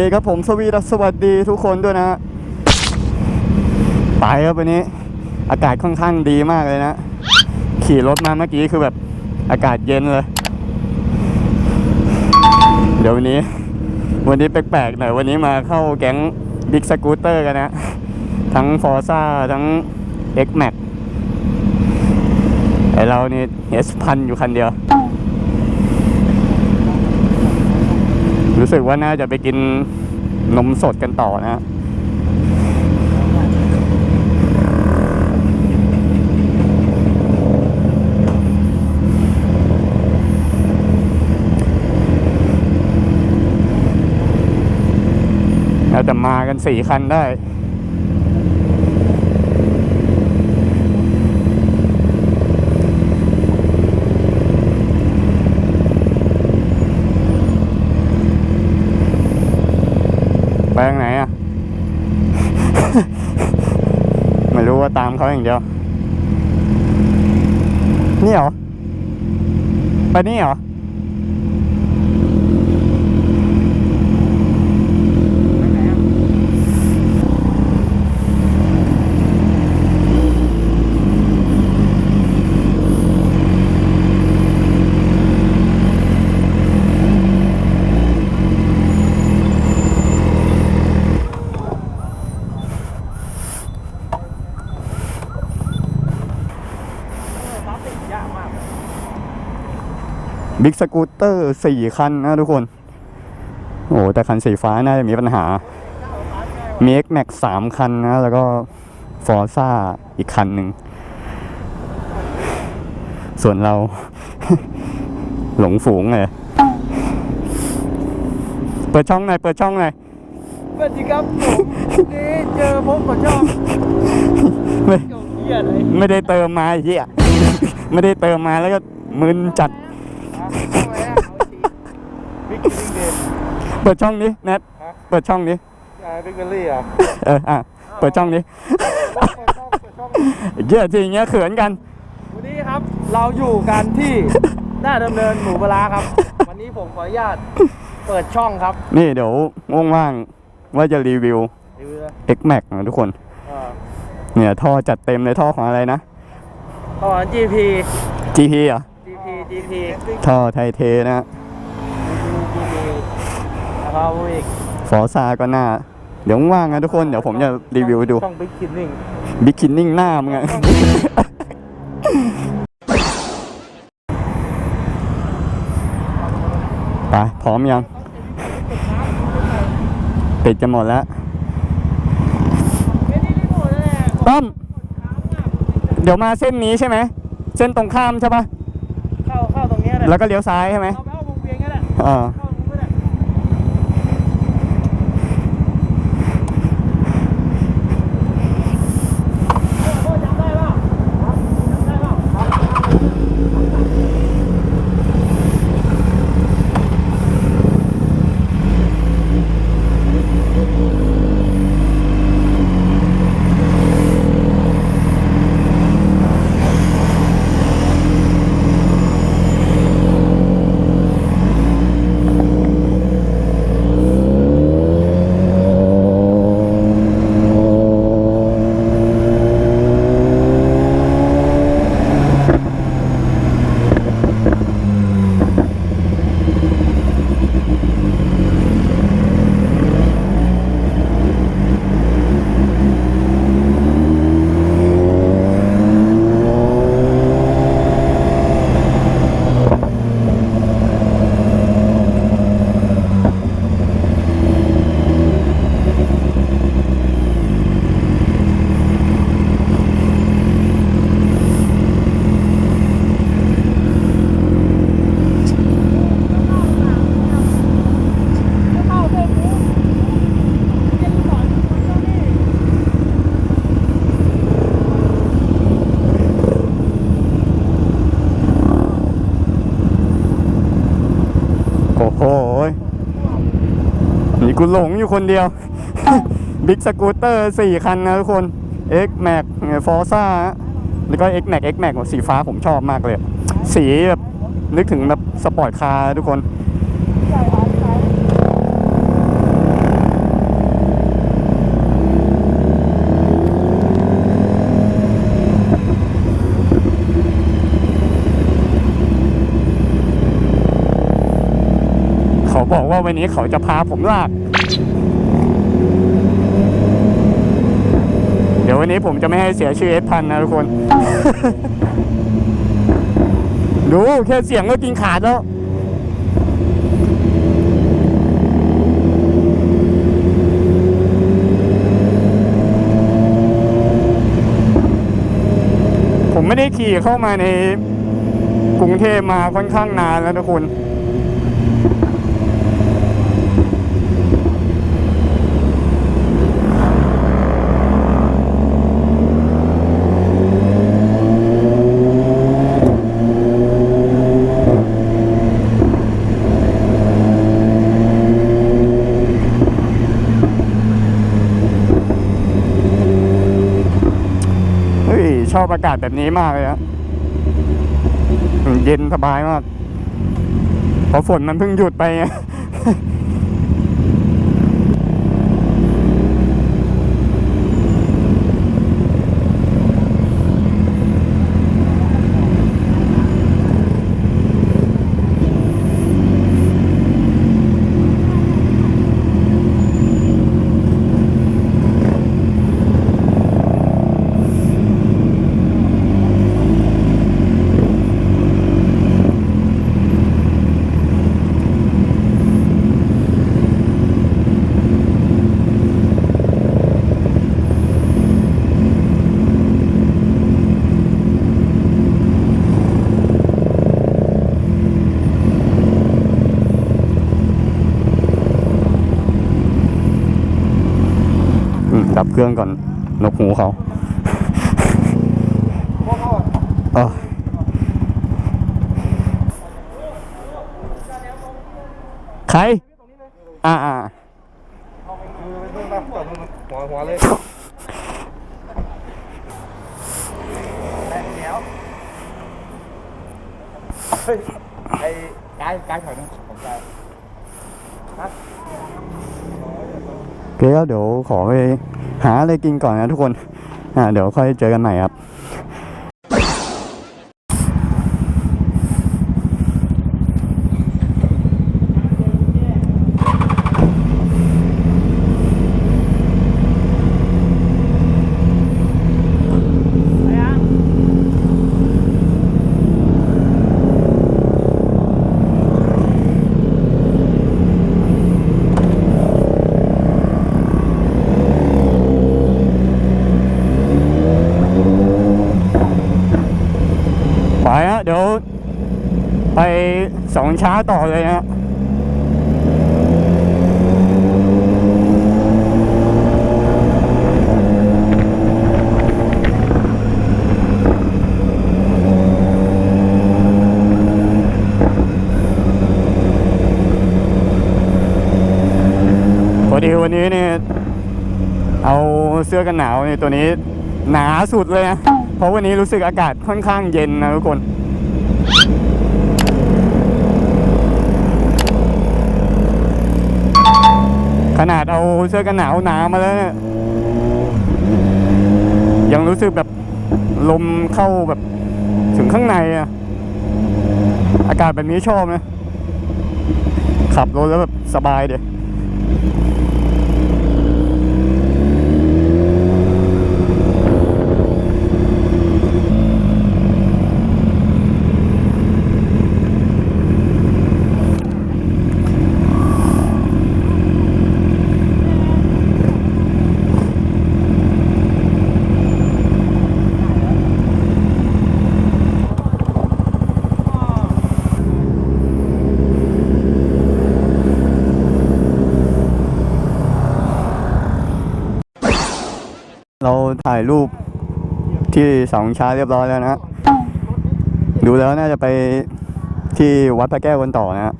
เคครับผมสวีดัสสวัสดีทุกคนด้วยนะฮะไปครับวันนี้ อากาศค่อนข้างดีมากเลยนะ ขี่รถมาเมื่อกี้คือแบบอากาศเย็นเลย เดี๋ยววันนี้ วันนี้แปลกๆหน่อยวันนี้มาเข้าแก๊งบิ๊กสกูตเตอร์กันนะ ทั้งฟอร์ซ่าทั้ง X Max ไอเรานี่เอสพันอยู่คันเดียว รู้สึกว่าน่าจะไปกินนมสดกันต่อนะเราจะมากันสี่คันได้ ไปทางไหนอะ ไม่รู้ว่าตามเขาอย่างเดียว นี่เหรอ ไปนี่เหรอ บิ๊กสกูตเตอร์สี่คันนะทุกคน โอ้แต่คันสีฟ้าน่าจะมีปัญหามี X Max สามคันนะ แล้วก็ฟอร์ซ่าอีกคันหนึ่ง ส่วนเรา หลงฝูงเลยเปิดช่องหน่อยเปิดช่องหน่อยสวัสดีครับผมนี่เจอพบกับช่องไม่เกี่ยวเหี้ยอะไรไม่ได้เติมมาไอ้เหี้ย ไม่ได้เติมมาแล้วก็มึนจัดบิ๊กบิ๊กเดย์เปิดช่องนี้แนทเปิดช่องนี้บิ๊กเบลลี่อะเอออะเปิดช่องนี้เยอะจริงเงี้ยเขินกัน วันนี้ครับเราอยู่กันที่หน้าดำเนินหมูปลาครับ วันนี้ผมขออนุญาตเปิดช่องครับ นี่เดี๋ยวว่างๆว่าจะรีวิว X Max นะทุกคนเออเนี่ยท่อจัดเต็มเลยท่อของอะไรนะ ต่อ GP GP เหรอะ GP GP ท่อไทเทนะ GP แล้วก็อีกฟอร์ซาก็หน้า เดี๋ยวว่างๆนะทุกคน เดี๋ยวผมจะรีวิวดูช่องบิ๊กคินนิ่งบิ๊กคินนิ่งหน้ามึงอะไปพร้อมยังติดจะหมดแล้วต้อมเดี๋ยวมาเส้นนี้ใช่ไหม เส้นตรงข้ามใช่ปะเข้าเข้าตรงเนี้ยแหละแล้วก็เลี้ยวซ้ายใช่ไหมเอาไปเอาวงเวียนก็ได้อ่า เข้าตรงนู้นก็ได้เออพ่อจำได้เปล่าครับจำได้เปล่าครับ โอ้โหนี่ กูหลงอยู่คนเดียว บิ๊กสกูตเตอร์สี่คันนะทุกคน X Max ฟอร์ซ่าแล้วก็ X Max X Max สีฟ้าผมชอบมากเลย สีแบบนึกถึงแบบสปอร์ตคาร์ทุกคน บอกว่าวันนี้เขาจะพาผมลาก เดี๋ยววันนี้ผมจะไม่ให้เสียชื่อเอสพันนะทุกคน ดูแค่เสียงก็กินขาดแล้วผมไม่ได้ขี่เข้ามาในกรุงเทพมาค่อนข้างนานแล้วทุกคน อบอากาศแบบนี้มากเลยฮะเย็นสบายมากเพราะฝนมันเพิ่งหยุดไปไง เครื่องก่อนนกหูเขาเออใคร อ่าอ่าหัวหัวเลยเดี๋ยวเฮ้ยไอ้กายกายถอยนะผมกายโอเคครับเดี๋ยวขอไป หาอะไรกินก่อนนะทุกคน อ่า เดี๋ยวค่อยเจอกันใหม่ครับ ไปฮะเดี๋ยว ไป สองช้าต่อเลยฮะพอดีวันนี้เนี่ยเอาเสื้อกันหนาวในตัวนี้หนาสุดเลยนะเพราะวันนี้รู้สึกอากาศค่อนข้างเย็นนะทุกคน เอาเสื้อกันหนาวหนามาแล้วเนี่ยยังรู้สึกแบบลมเข้าแบบถึงข้างในอะอากาศแบบนี้ชอบนะขับรถแล้วแบบสบายเดีย เรายรูปที่สองช้าเรียบร้อยแล้วนะ ดูแล้วน่าจะไปที่วัดพระแก้วกันต่อนะ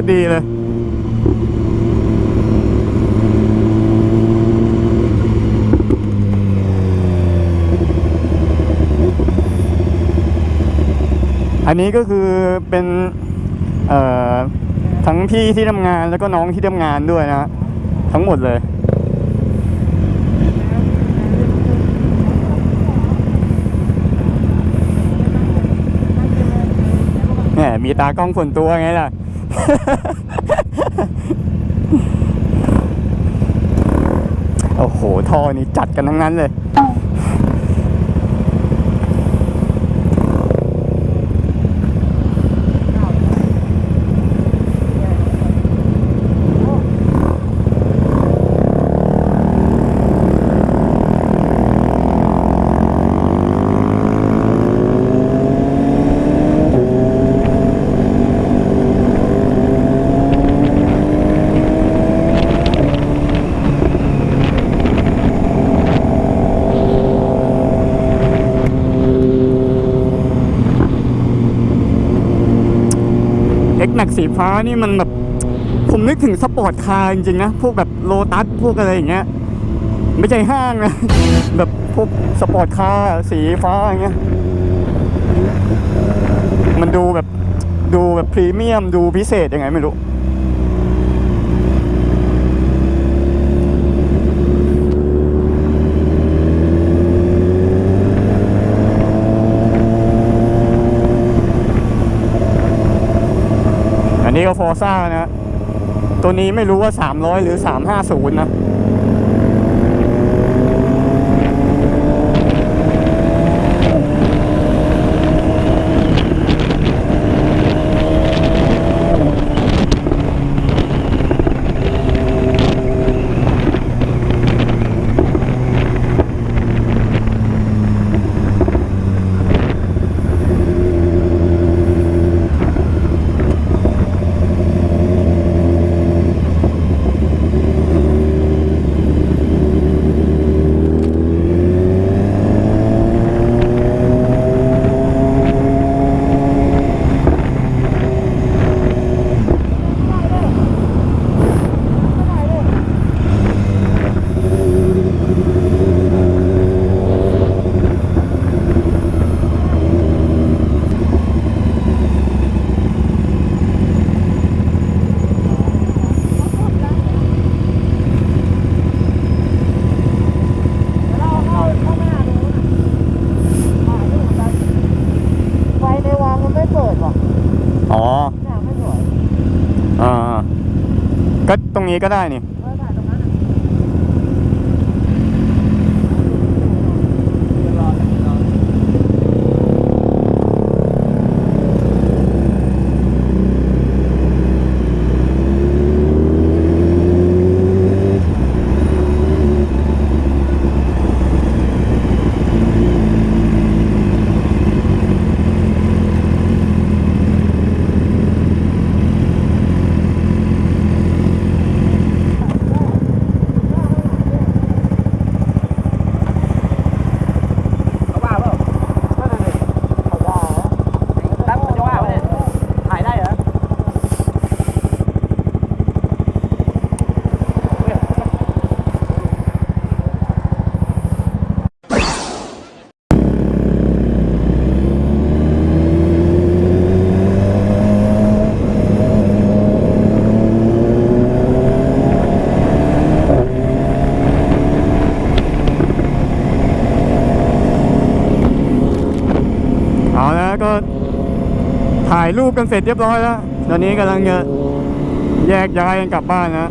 ตรดีเลย อันนี้ก็คือเป็นทั้งพี่ที่ทำงานแล้วก็น้องที่ทำงานด้วยนะ ทั้งหมดเลย มีตากล้องส่วนตัวไงล่ะ โอ้โห ท่อนี้จัดกันทั้งนั้นเลย เอ็กแม็กสีฟ้านี่มันแบบผมนึกถึงสปอร์ตคาร์จริงๆนะ พวกแบบโลตัสพวกอะไรอย่างเงี้ย ไม่ใช่ห้างนะ แบบพวกสปอร์ตคาร์สีฟ้าอย่างเงี้ย มันดูแบบดูแบบพรีเมียมดูพิเศษยังไงไม่รู้ นนี้ก็ฟอร์ซ่านะ ตัวนี้ไม่รู้ว่า 300 หรือ 350 นะ ไฟในวางมันไม่เปิดหรอก อ๋อเนี่ยไม่สวยอ่า ก็ตรงนี้ก็ได้นี่ เออถ่ายตรงนั้นอะ เขาว่าเปล่าก็เลยเขาว่าตั้งมันจะว่าปะเนี่ยถ่ายได้เหรอ เอาแล้ว ก็ถ่ายรูปกันเสร็จเรียบร้อยแล้ว ตอนนี้กำลังจะแยกย้ายกันกลับบ้านนะ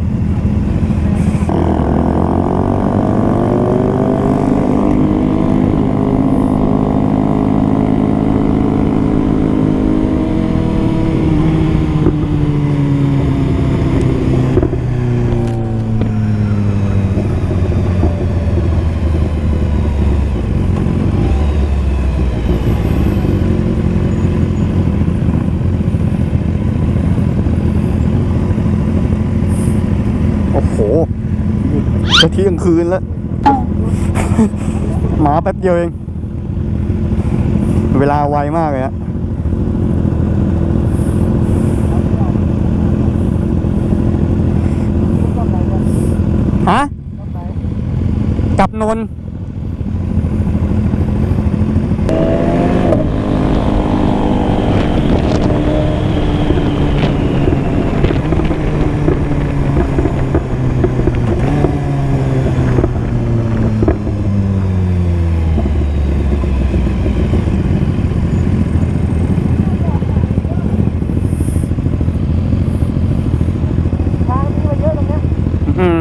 คืนแล้ว หมาแป๊บเดียวเอง เวลาไวมากเลยฮะฮะกลับนนท์อืม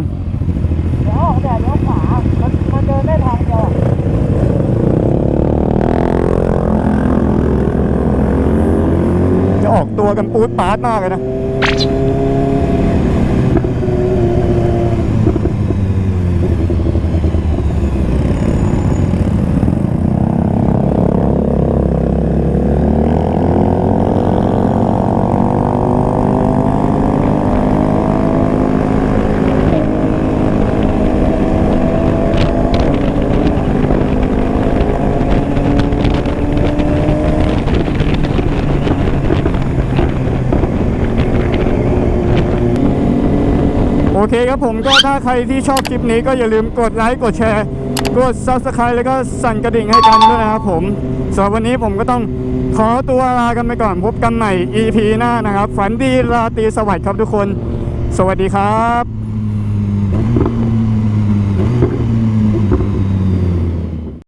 เดี๋ยวออกแดดเลี้ยวขวา มันมันเดินได้ทางเดียวอะ จะออกตัวกันปู ดปาดมากเลยนะ เคครับผมก็ถ้าใครที่ชอบคลิปนี้ก็อย่าลืมกดไลค์กดแชร์ กด Subscribe แล้วก็สั่นกระดิ่งให้กันด้วยนะครับผมสำหรับวันนี้ผมก็ต้องขอตัวลากันไปก่อนพบกันใหม่ EP หน้านะครับ ฝันดีราตรีสวัสดิ์ครับทุกคน สวัสดีครับ